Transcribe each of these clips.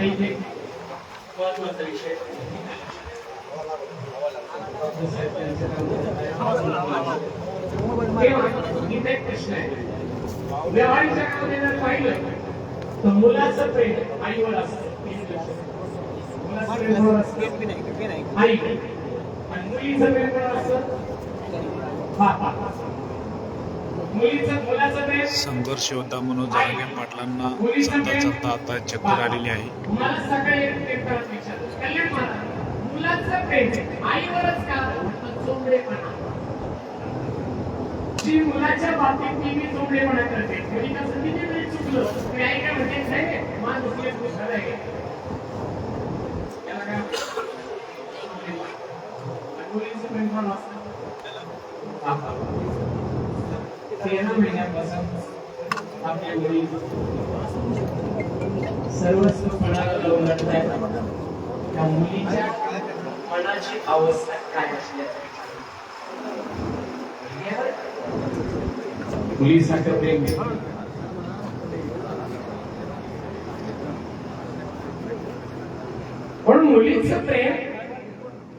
आता इथे महत्त्वाचा विषय. इथे एक प्रश्न आहे. जगामध्ये जर पाहिलं तर मुलाचं प्रेम आईवर असतं. आई. आणि मुलीचं प्रेम असतं बापा मुलीचं मुलाचं प्रेम संघर्ष योद्धा मनोज जरांगे पाटलांना चालता चालता आता चक्कर आलेली आहे. मुलाच्या बाबतीत नेहमी चोंबडेपणा करते कसं किती वेळी चुकलं? मी आई काय म्हणते नाही आहे. काय मुलीचं प्रेम असतं. तेरा महिन्यापासून आपल्या मुली सर्वस्व पणाला लावून लढतायत त्या मुलीच्या मनाची अवस्था काय असली मुलीसारखं प्रेम म्हणून मुलीचं प्रेम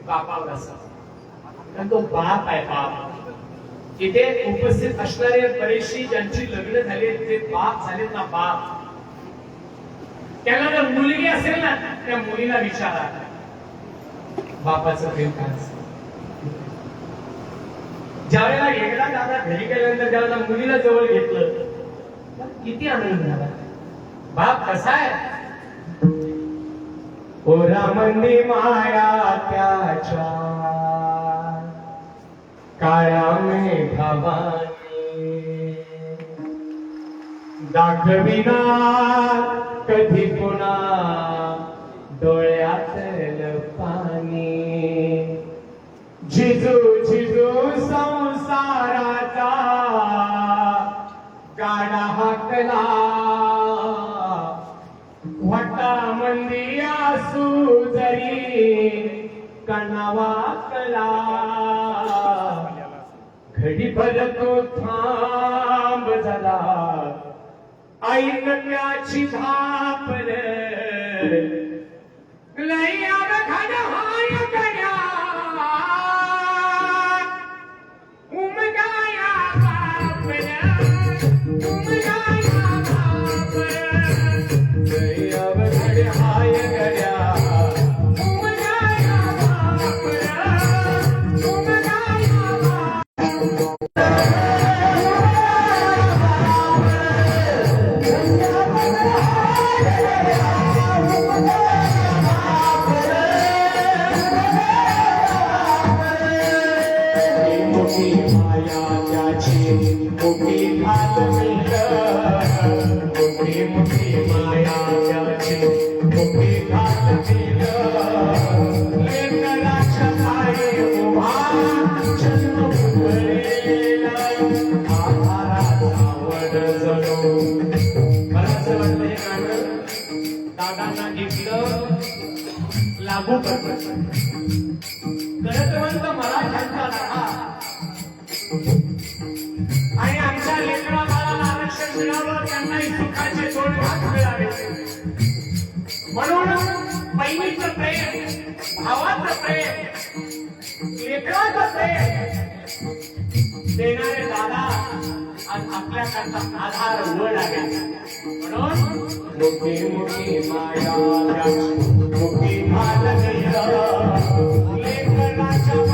बापावर असत कारण तो बाप आहे बाप. इथे उपस्थित असणारे बरेचशी ज्यांची लग्न झाले ते बाप झालेत ना बाप. त्याला जर मुलगी असेल ना त्या मुलीला विचारा. बापाचं प्रेम काय असतं ज्यावेळेला एकदा दादा घरी गेल्यानंतर ज्यावेळेला मुलीला जवळ घेतलं किती आनंद झाला. बाप कसा आहे? ओरा मंदी माया त्याच्या काळ्या मेघावानी दाखविना कधी पुन्हा डोळ्यातल पाणी. झिजू झिजू संसाराचा गाडा हाकला. वाटा मंदी असू जरी कणावा घडी भर तो थांब झाला आई त्याची मोठी माया सुखाचे दोन भाग मिळावे म्हणून बहिणीचं प्रेम भावाचं प्रेम लेकराचं प्रेम देणारे दादा आज आपल्याकडचा आधार वर आहे. म्हणून मोठी मोठी माया मोठी भालकीय लेखनाच्या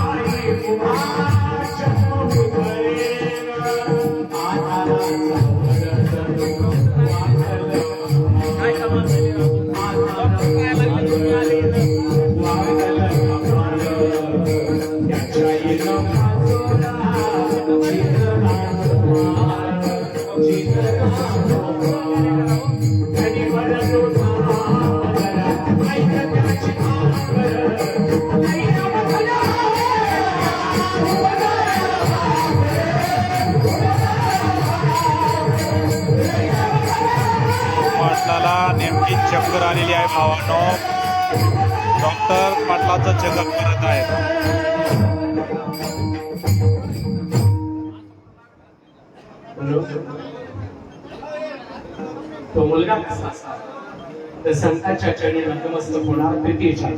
नेमकी चक्कर आलेली आहे भावानो. डॉक्टर पाटलाचं चेकअप करत आहेत. तो असावा तर संतांच्या चरणी नतमस्तक होणार प्रीतीच्या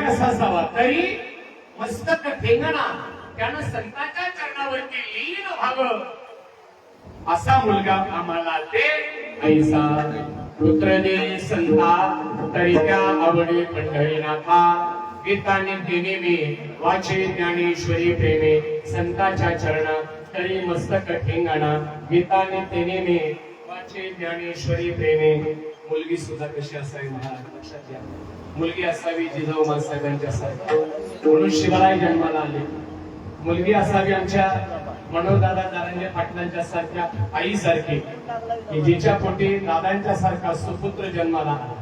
चरणात मुलगा कसा असावा. तरी मस्तक ठेंगणा त्यानं संतांच्या चरणावरती लीन व्हावं. असा मुलगा आम्हाला ते ऐसा पुत्र दे संता तरी त्या आवडे पंढरीनाथा गीताने तिने मी वाचे ज्ञानेश्वरी प्रेमे. संताच्या चरणात तरी मस्तक ठेंगणा. गीताने तिने मी वाचे ज्ञानेश्वरी प्रेमे मुलगी सुद्धा कशी असावी महाराज लक्षात घ्या. मुलगी असावी जिजाऊ माणसाहेबांच्या सारखी. म्हणून शिवराय जन्माला आले. मुलगी असावी आमच्या मनोदादा दारांजे पाटलांच्या सारख्या आई सारखी की जिच्या पोटी दादांच्या सारखा सुपुत्र जन्माला आला.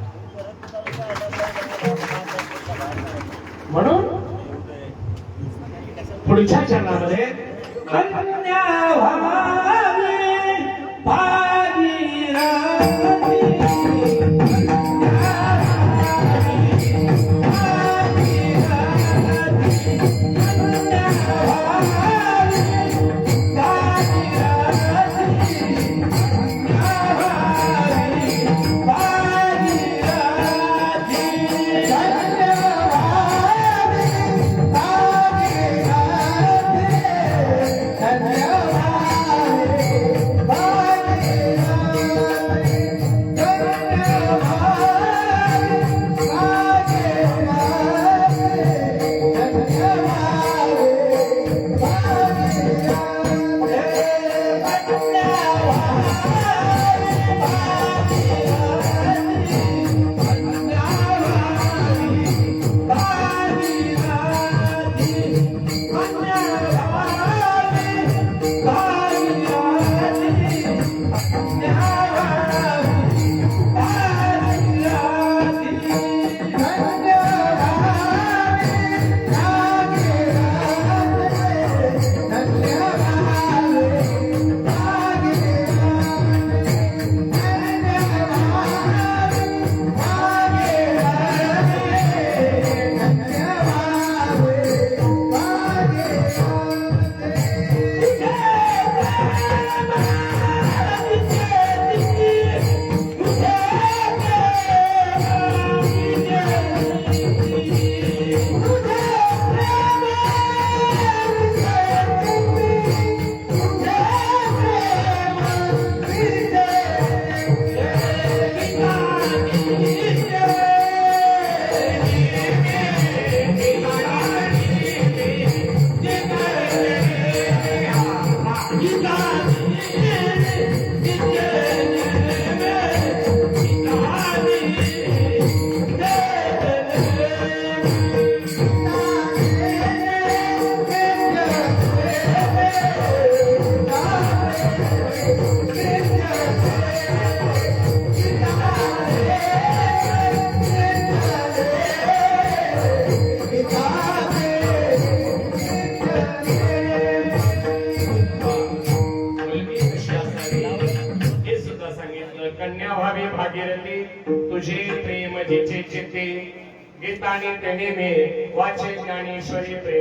म्हणून पुढच्या चरणामध्ये कन्या व्हावी thank you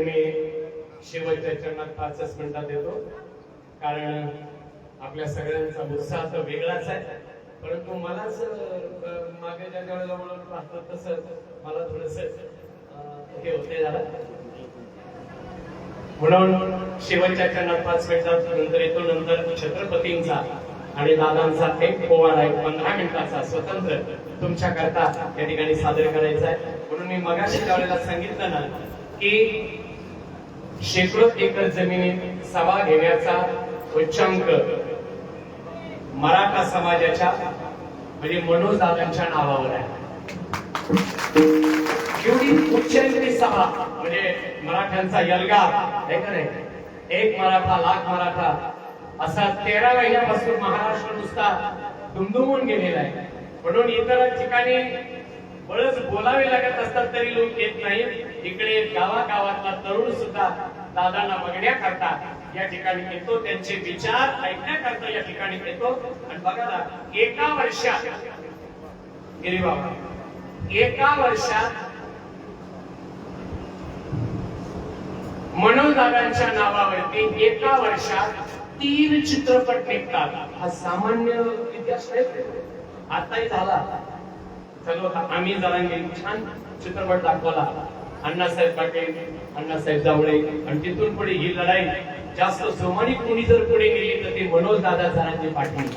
मी शेवटच्या चरणात पाचच मिनिटात देतो कारण आपल्या सगळ्यांचा उत्साह तर वेगळाच आहे. परंतु मलाच मागे ज्या वेळेला म्हणून पाहतो तसं मला थोडस हे होते झालं म्हणून शेवटच्या चरणात पाच मिनिटात नंतर येतो. नंतर छत्रपतींचा आणि दादांचा एक पोवाडा एक पंधरा मिनिटाचा स्वतंत्र तुमच्या करता या ठिकाणी सादर करायचा आहे. म्हणून मी मगाशी ज्या वेळेला सांगितलं ना की शेकडो एकर जमिनीत सभा घेण्याचा उच्चांक मराठा समाजाच्या म्हणजे मनोज दादांच्या नावावर आहे. एवढी उच्चांकी सभा म्हणजे मराठ्यांचा यलगार आहे एक मराठा लाख मराठा असा तेरा महिन्यापासून महाराष्ट्र नुसता दुमदुमून गेलेला आहे. म्हणून इतर ठिकाणी बळच बोलावे लागत असतात तरी लोक येत नाहीत. इकडे गावागावातला तरुण सुद्धा दादांना बघण्याकरता या ठिकाणी येतो त्यांचे विचार ऐकण्याकरता या ठिकाणी येतो. आणि बघा ना एका वर्षात गिरी बाबा एका वर्षात मनोजदादांच्या नावावरती एका वर्षात तीन चित्रपट निघतात. हा सामान्य इतिहास नाही आताही झाला. चलो आता आम्ही जरा छान चित्रपट दाखवला. अण्णासाहेब पाटील अण्णासाहेब जावळे. आणि तिथून पुढे ही लढाई जास्त जोमाने कोणी जर पुढे गेली तर ते मनोज दादा सरांचे पाटील.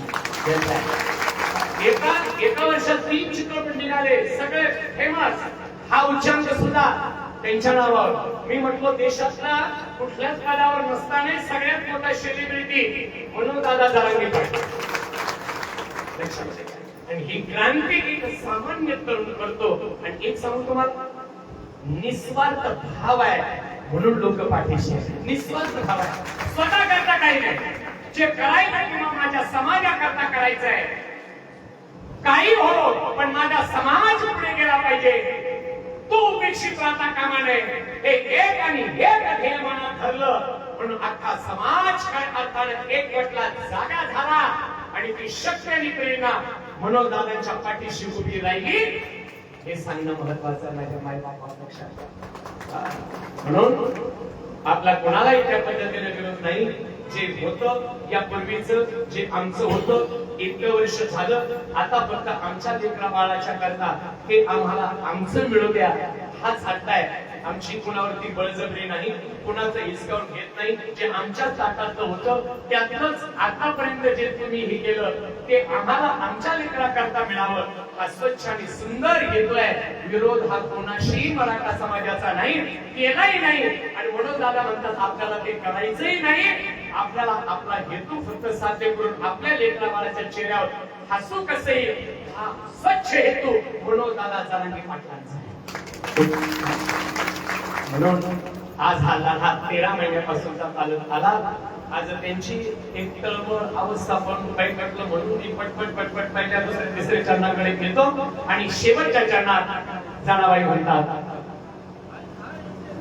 एका एका वर्षात तीन चित्रपट निघाले. सगळे फेमस हा उच्चांक सुद्धा त्यांच्या नावावर. मी म्हटलो देशातला कुठल्याच पदावर नसताना सगळ्यात मोठा सेलिब्रिटी म्हणून दादा जरांगे पाटील आणि ही क्रांती एक सामान्य तरुण करतो. आणि एक सांगू तुम्हाला निस्वार्थ भाव आहे म्हणून लोक पाठीशी निस्वार्थ भाव आहे. स्वतः करता काही नाही. जे करायचं किंवा माझ्या समाजाकरता करायचं आहे काही हो पण माझा समाज पुढे गेला पाहिजे. तो उपेक्षित राहता कामा नये. हे एक आणि एक ध्येय मनात धरलं पण अख्खा समाज काय अर्थानं एक गटला जागा झाला आणि ती शक्य आणि प्रेरणा मनोजदादांच्या पाठीशी उभी राहिली. हे सांगणं महत्वाचं आहे माझ्या मायबापापेक्षा म्हणून आपला कोणालाही त्या पद्धतीने विरोध नाही. जे होत या पूर्वीच जे आमचं होतं इतकं वर्ष झालं. आता फक्त आमच्या लेकरा बाळाच्या करता हे आम्हाला आमचं मिळू द्या हाच हट्टाय आमची कुणावरती बळजबरी नाही कुणाचं हिसकावून घेत नाही. जे आमच्या ताटातलं होतं त्यातच आतापर्यंत जे तुम्ही हे केलं ते आम्हाला आमच्या लेकरा करता मिळावं. हा स्वच्छ आणि सुंदर घेतोय. विरोध हा कोणाशी मराठा समाजाचा नाही केलाही नाही. आणि म्हणून दादा म्हणतात आपल्याला ते करायचंही नाही. आपल्याला आपला हेतू फक्त साध्य करून आपल्या लेकरा बाळाच्या चेहऱ्यावर हसू कसे येईल? हा स्वच्छ हेतू म्हणून दादा जरांगी पाटलांचा. म्हणून आज हा लढा तेरा महिन्यापासूनचा चालत आला. आज त्यांची एक तळमळ अवस्था पण पटलं म्हणून मी पटपट पटपट पहिल्या दुसऱ्या तिसऱ्या चरणाकडे घेतो आणि शेवटच्या चरणात जाणाबाई म्हणतात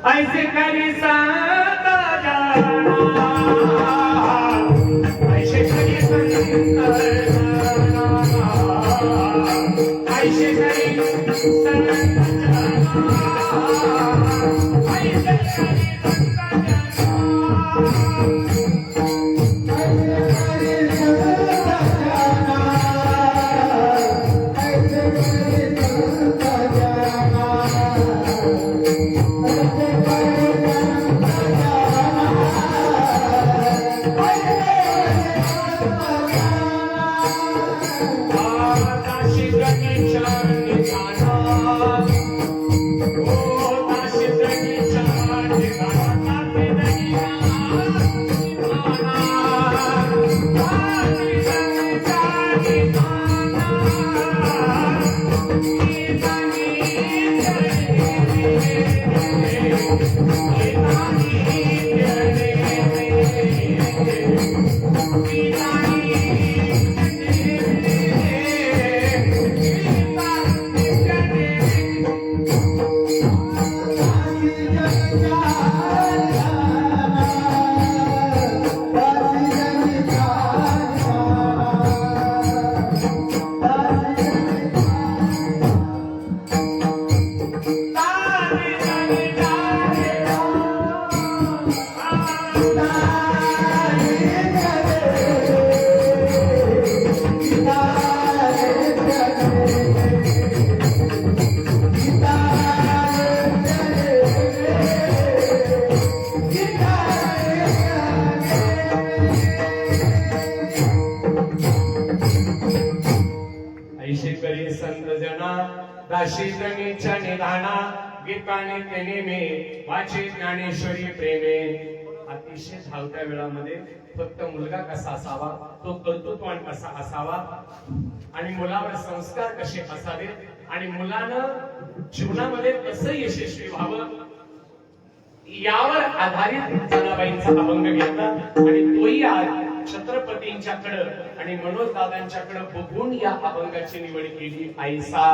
ऐसे करी साता दाशी निधाना गीताने तेने मे वाचे ज्ञानेश्वरी प्रेमे अतिशय धावत्या वेळामध्ये फक्त मुलगा कसा असावा तो कर्तृत्वान कसा असावा आणि मुलावर संस्कार कसे असावेत आणि मुलानं जीवनामध्ये कसं यशस्वी व्हावं यावर आधारित जनाबाईंचा अभंग घेतला आणि तोही आज छत्रपतींच्याकडं आणि मनोज दादांच्याकडं बघून या अभंगाची निवड केली. आईसा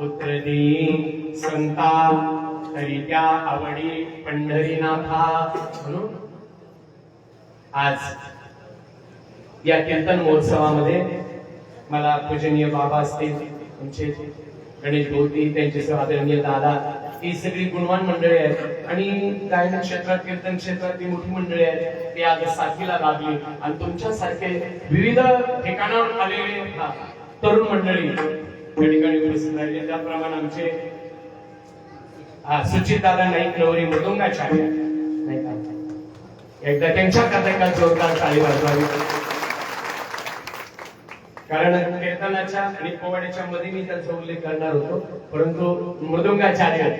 पुत्र देई संता तरी त्या आवडी पंढरीनाथा. म्हणून आज या कीर्तन महोत्सवामध्ये मला पूजनीय बाबा असतील तुमचे गणेश भोवती त्यांचे आदरणीय दादा ही सगळी गुणवान मंडळी आहेत. आणि गायन क्षेत्रात कीर्तन क्षेत्रातली मोठी मंडळी आहेत. ते आज साथीला लागली आणि तुमच्यासारखे विविध ठिकाणावर आलेले तरुण मंडळी त्या ठिकाणी उपस्थित राहिले त्याप्रमाणे आमचे सुचित दादा नाईक नवरी मृदुंगाचार्य नाही का एकदा त्यांच्या कथेकात जोरदार टाळी वाजवावी. कारण कीर्तनाच्या आणि पोवाड्याच्या मध्ये मी त्यांचा उल्लेख करणार होतो. परंतु मृदुंगाचार्य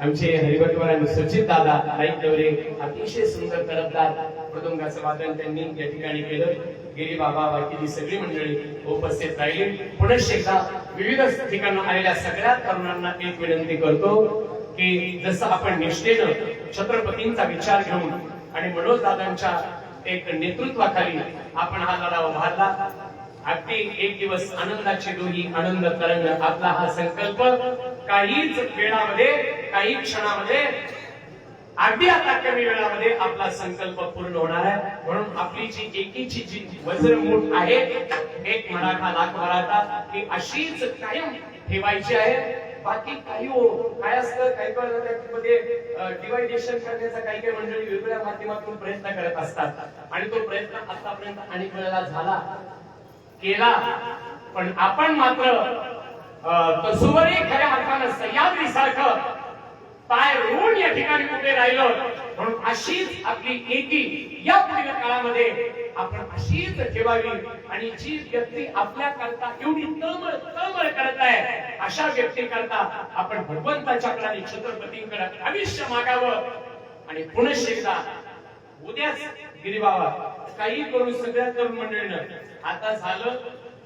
आमचे हरिभटवर आणि सुचित दादा नाईक देवरे अतिशय सुंदर तडफदार मृदुंगाचं वादन त्यांनी या ठिकाणी केलं. गिरी बाबा बाकीची सगळी मंडळी उपस्थित राहिली. पुनश्च एकदा विविध ठिकाणी आलेल्या सगळ्या तरुणांना एक विनंती करतो की जसं आपण निष्ठेनं छत्रपतींचा विचार घेऊन आणि मनोज दादांच्या एक नेतृत्वाखाली आपण हा लढा उभारला. अगदी एक दिवस आनंदाची डोही आनंद तरंग आपला हा संकल्प काहीच वेळामध्ये काही क्षणामध्ये अगदी आता कमी वेळामध्ये आपला संकल्प पूर्ण होणार आहे. म्हणून आपली जी एकीची जी वज्रमूठ आहे एक मराठा लाख मराठा ही अशीच कायम ठेवायची आहे. बाकी काही हो काय असतं काही मध्ये डिवायडेशन करण्याचा काही काही मंडळी वेगवेगळ्या माध्यमातून प्रयत्न करत असतात. आणि तो प्रयत्न आतापर्यंत अनेक वेळेला झाला केला. पण आपण मात्र अं, खऱ्या अर्थानं सह्याद्री सारखं पाय रोवून या ठिकाणी कुठे राहिलो. म्हणून अशीच आपली एकी या पुढील काळामध्ये आपण अशीच ठेवावी. आणि जी व्यक्ती आपल्या करता एवढी तळमळ तळमळ करत आहे अशा व्यक्ती करता आपण भगवंताच्या कडे छत्रपतींकडे आयुष्य मागावं. आणि पुनश एकदा उद्याच गिरीबाबा काही करून सगळ्या तरुण मंडळीनं आता झालं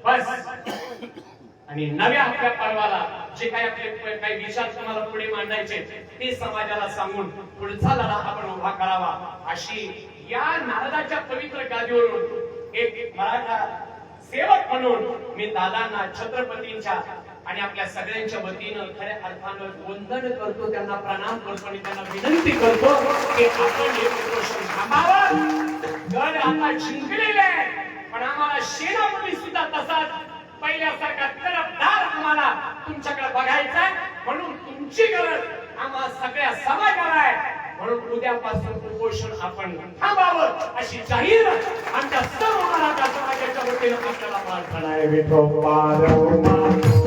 बस. आणि नव्या आपल्या पर्वाला जे काही आपले काही विचार तुम्हाला पुढे मांडायचे ते समाजाला सांगून पुढचा लढा आपण उभा करावा अशी या नारदाच्या पवित्र गादीवरून एक मराठा सेवक म्हणून मी दादांना छत्रपतींच्या आणि आपल्या सगळ्यांच्या वतीनं खऱ्या अर्थानं वंदन करतो त्यांना प्रणाम करतो आणि त्यांना विनंती करतो की आपण हे उपोषण थांबावं. गड आता जिंकलेले आहे पण आम्हाला सेनापती सुद्धा तसाच पहिल्यासारखा तरफदार आम्हाला तुमच्याकडे बघायचा आहे. म्हणून तुमची गरज आम्हाला सगळ्या समाजाला आहे. म्हणून उद्यापासून कुपोषण आपण थांबावं अशी जाहीर आमच्या सर्व मराठा समाजाच्या वतीनं आपल्याला पाठ करायला